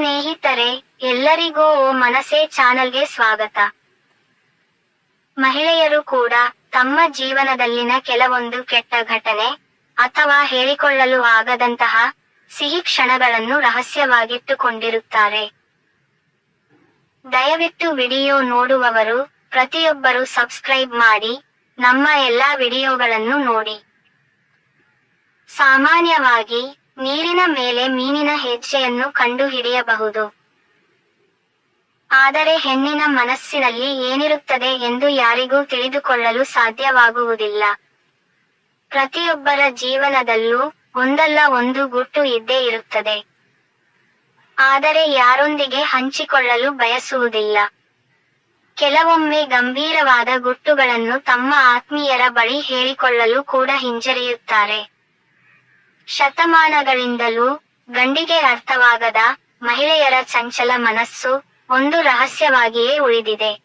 ಸ್ನೇಹಿತರೆ, ಎಲ್ಲರಿಗೂ ಓ ಮನಸೆ ಚಾನಲ್ಗೆ ಸ್ವಾಗತ. ಮಹಿಳೆಯರು ಕೂಡ ತಮ್ಮ ಜೀವನದಲ್ಲಿನ ಕೆಲವೊಂದು ಕೆಟ್ಟ ಘಟನೆ ಅಥವಾ ಹೇಳಿಕೊಳ್ಳಲು ಆಗದಂತಹ ಸಿಹಿ ಕ್ಷಣಗಳನ್ನು ರಹಸ್ಯವಾಗಿಟ್ಟುಕೊಂಡಿರುತ್ತಾರೆ. ದಯವಿಟ್ಟು ವಿಡಿಯೋ ನೋಡುವವರು ಪ್ರತಿಯೊಬ್ಬರು ಸಬ್ಸ್ಕ್ರೈಬ್ ಮಾಡಿ ನಮ್ಮ ಎಲ್ಲಾ ವಿಡಿಯೋಗಳನ್ನು ನೋಡಿ. ಸಾಮಾನ್ಯವಾಗಿ ನೀರಿನ ಮೇಲೆ ಮೀನಿನ ಹೆಜ್ಜೆಯನ್ನು ಕಂಡುಹಿಡಿಯಬಹುದು. ಆದರೆ ಹೆಣ್ಣಿನ ಮನಸ್ಸಿನಲ್ಲಿ ಏನಿರುತ್ತದೆ ಎಂದು ಯಾರಿಗೂ ತಿಳಿದುಕೊಳ್ಳಲು ಸಾಧ್ಯವಾಗುವುದಿಲ್ಲ. ಪ್ರತಿಯೊಬ್ಬರ ಜೀವನದಲ್ಲೂ ಒಂದಲ್ಲ ಒಂದು ಗುಟ್ಟು ಇದ್ದೇ ಇರುತ್ತದೆ. ಆದರೆ ಯಾರೊಂದಿಗೆ ಹಂಚಿಕೊಳ್ಳಲು ಬಯಸುವುದಿಲ್ಲ. ಕೆಲವೊಮ್ಮೆ ಗಂಭೀರವಾದ ಗುಟ್ಟುಗಳನ್ನು ತಮ್ಮ ಆತ್ಮೀಯರ ಬಳಿ ಹೇಳಿಕೊಳ್ಳಲು ಕೂಡ ಹಿಂಜರಿಯುತ್ತಾರೆ. ಶತಮಾನಗಳಿಂದಲೂ ಗಂಡಿಗೆ ಅರ್ಥವಾಗದ ಮಹಿಳೆಯರ ಚಂಚಲ ಮನಸ್ಸು ಒಂದು ರಹಸ್ಯವಾಗಿಯೇ ಉಳಿದಿದೆ.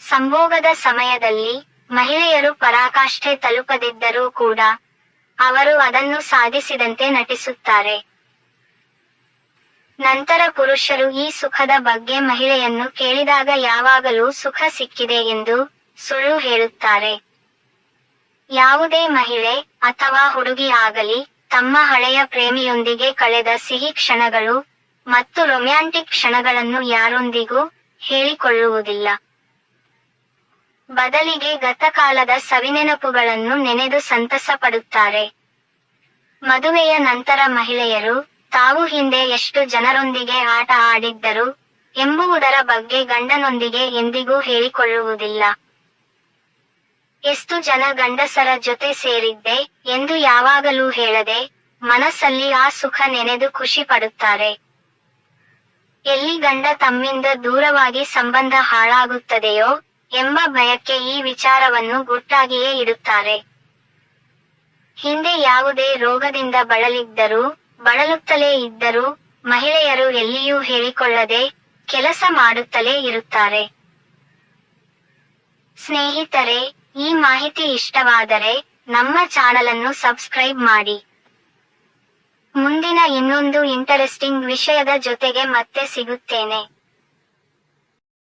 ಸಂಭೋಗದ ಸಮಯದಲ್ಲಿ ಮಹಿಳೆಯರು ಪರಾಕಾಷ್ಠೆ ತಲುಪದಿದ್ದರೂ ಕೂಡ ಅವರು ಅದನ್ನು ಸಾಧಿಸಿದಂತೆ ನಟಿಸುತ್ತಾರೆ. ನಂತರ ಪುರುಷರು ಈ ಸುಖದ ಬಗ್ಗೆ ಮಹಿಳೆಯನ್ನು ಕೇಳಿದಾಗ ಯಾವಾಗಲೂ ಸುಖ ಸಿಕ್ಕಿದೆ ಎಂದು ಸುಳ್ಳು ಹೇಳುತ್ತಾರೆ. ಯಾವುದೇ ಮಹಿಳೆ ಅಥವಾ ಹುಡುಗಿ ಆಗಲಿ ತಮ್ಮ ಹಳೆಯ ಪ್ರೇಮಿಯೊಂದಿಗೆ ಕಳೆದ ಸಿಹಿ ಕ್ಷಣಗಳು ಮತ್ತು ರೊಮ್ಯಾಂಟಿಕ್ ಕ್ಷಣಗಳನ್ನು ಯಾರೊಂದಿಗೂ ಹೇಳಿಕೊಳ್ಳುವುದಿಲ್ಲ. ಬದಲಿಗೆ ಗತಕಾಲದ ಸವಿನೆನಪುಗಳನ್ನು ನೆನೆದು ಸಂತಸ ಪಡುತ್ತಾರೆ ಮದುವೆಯ ನಂತರ ಮಹಿಳೆಯರು ತಾವು ಹಿಂದೆ ಎಷ್ಟು ಜನರೊಂದಿಗೆ ಆಟ ಆಡಿದ್ದರು ಎಂಬುವುದರ ಬಗ್ಗೆ ಗಂಡನೊಂದಿಗೆ ಎಂದಿಗೂ ಹೇಳಿಕೊಳ್ಳುವುದಿಲ್ಲ. ಎಷ್ಟು ಜನ ಗಂಡಸರ ಜೊತೆ ಸೇರಿದ್ದೆ ಎಂದು ಯಾವಾಗಲೂ ಹೇಳದೆ ಮನಸ್ಸಲ್ಲಿ ಆ ಸುಖ ನೆನೆದು ಖುಷಿ ಪಡುತ್ತಾರೆ. ಎಲ್ಲಿ ಗಂಡ ತಮ್ಮಿಂದ ದೂರವಾಗಿ ಸಂಬಂಧ ಹಾಳಾಗುತ್ತದೆಯೋ ಎಂಬ ಭಯಕ್ಕೆ ಈ ವಿಚಾರವನ್ನು ಗುಟ್ಟಾಗಿಯೇ ಇಡುತ್ತಾರೆ. ಹಿಂದೆ ಯಾವುದೇ ರೋಗದಿಂದ ಬಳಲಿದ್ದರೂ, ಬಳಲುತ್ತಲೇ ಇದ್ದರೂ ಮಹಿಳೆಯರು ಎಲ್ಲಿಯೂ ಹೇಳಿಕೊಳ್ಳದೆ ಕೆಲಸ ಮಾಡುತ್ತಲೇ ಇರುತ್ತಾರೆ. ಸ್ನೇಹಿತರೆ ಈ ಮಾಹಿತಿ ಇಷ್ಟವಾದರೆ ನಮ್ಮ ಚಾನಲ್ ಅನ್ನು ಸಬ್ಸ್ಕ್ರೈಬ್ ಮಾಡಿ. ಮುಂದಿನ ಇನ್ನೊಂದು ಇಂಟರೆಸ್ಟಿಂಗ್ ವಿಷಯದ ಜೊತೆಗೆ ಮತ್ತೆ ಸಿಗುತ್ತೇನೆ.